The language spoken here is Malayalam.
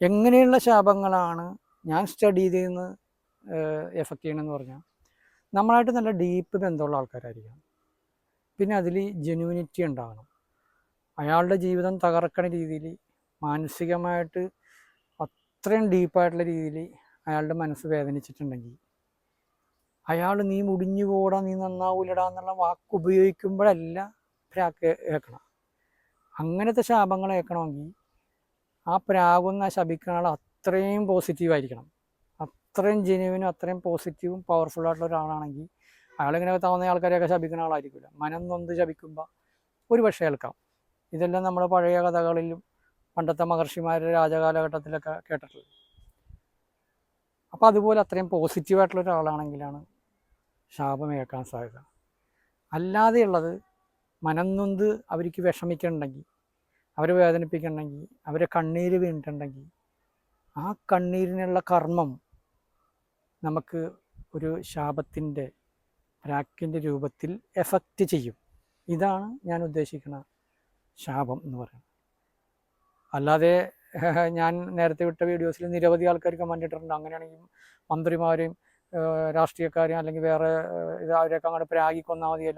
എങ്ങനെയുള്ള ശാപങ്ങളാണ് ഞാൻ സ്റ്റഡി ചെയ്തെന്ന് എഫക്റ്റ് ചെയ്യണമെന്ന് പറഞ്ഞാൽ നമ്മളായിട്ട് നല്ല ഡീപ്പ് ബന്ധമുള്ള ആൾക്കാരായിരിക്കണം. പിന്നെ അതിൽ ജെനുവിനിറ്റി ഉണ്ടാകണം അയാളുടെ ജീവിതം തകർക്കണ രീതിയിൽ മാനസികമായിട്ട് അത്രയും ഡീപ്പായിട്ടുള്ള രീതിയിൽ അയാളുടെ മനസ്സ് വേദനിച്ചിട്ടുണ്ടെങ്കിൽ അയാൾ നീ മുടിഞ്ഞു പോടാ നീ നന്നാവൂലടാ എന്നുള്ള വാക്ക് ഉപയോഗിക്കുമ്പോഴല്ല പ്രാക്ക് ഏക്കണം അങ്ങനത്തെ ശാപങ്ങൾ ഏക്കണമെങ്കിൽ ആ പ്രാവങ്ങ ശപിക്കുന്ന ആൾ അത്രയും പോസിറ്റീവ് ആയിരിക്കണം. അത്രയും ജെനുവിനും അത്രയും പോസിറ്റീവും പവർഫുൾ ആയിട്ടുള്ള ഒരാളാണെങ്കിൽ അയാളിങ്ങനെ താവുന്ന ആൾക്കാരെയൊക്കെ ശപിക്കുന്ന ആളായിരിക്കില്ല മനം നൊന്ത് ശപിക്കുമ്പോൾ ഒരു പക്ഷേ കേൾക്കാം. ഇതെല്ലാം നമ്മൾ പഴയ കഥകളിലും പണ്ടത്തെ മഹർഷിമാരുടെ രാജകാലഘട്ടത്തിലൊക്കെ കേട്ടിട്ടുള്ളത് അപ്പോൾ അതുപോലെ അത്രയും പോസിറ്റീവായിട്ടുള്ള ഒരാളാണെങ്കിലാണ് ശാപമേക്കാൻ സാധ്യത. അല്ലാതെയുള്ളത് മനം നൊന്ത് അവർക്ക് വിഷമിക്കണമെങ്കിൽ അവരെ വേദനിപ്പിക്കണമെങ്കിൽ അവരെ കണ്ണീര് വീണിട്ടുണ്ടെങ്കിൽ ആ കണ്ണീരിനുള്ള കർമ്മം നമുക്ക് ഒരു ശാപത്തിന്റെ പ്രാക്കിന്റെ രൂപത്തിൽ എഫക്റ്റ് ചെയ്യും. ഇതാണ് ഞാൻ ഉദ്ദേശിക്കുന്ന ശാപം എന്ന് പറയുന്നത്. അല്ലാതെ ഞാൻ നേരത്തെ വിട്ട വീഡിയോസിൽ നിരവധി ആൾക്കാർ കമന്റ് ഇട്ടിട്ടുണ്ട്. അങ്ങനെയാണെങ്കിൽ മന്ത്രിമാരെയും രാഷ്ട്രീയക്കാരെയും അല്ലെങ്കിൽ വേറെ ഇത് അവരെയൊക്കെ അങ്ങോട്ട് പ്രാഗി കൊന്നാൽ മതിയല്ല.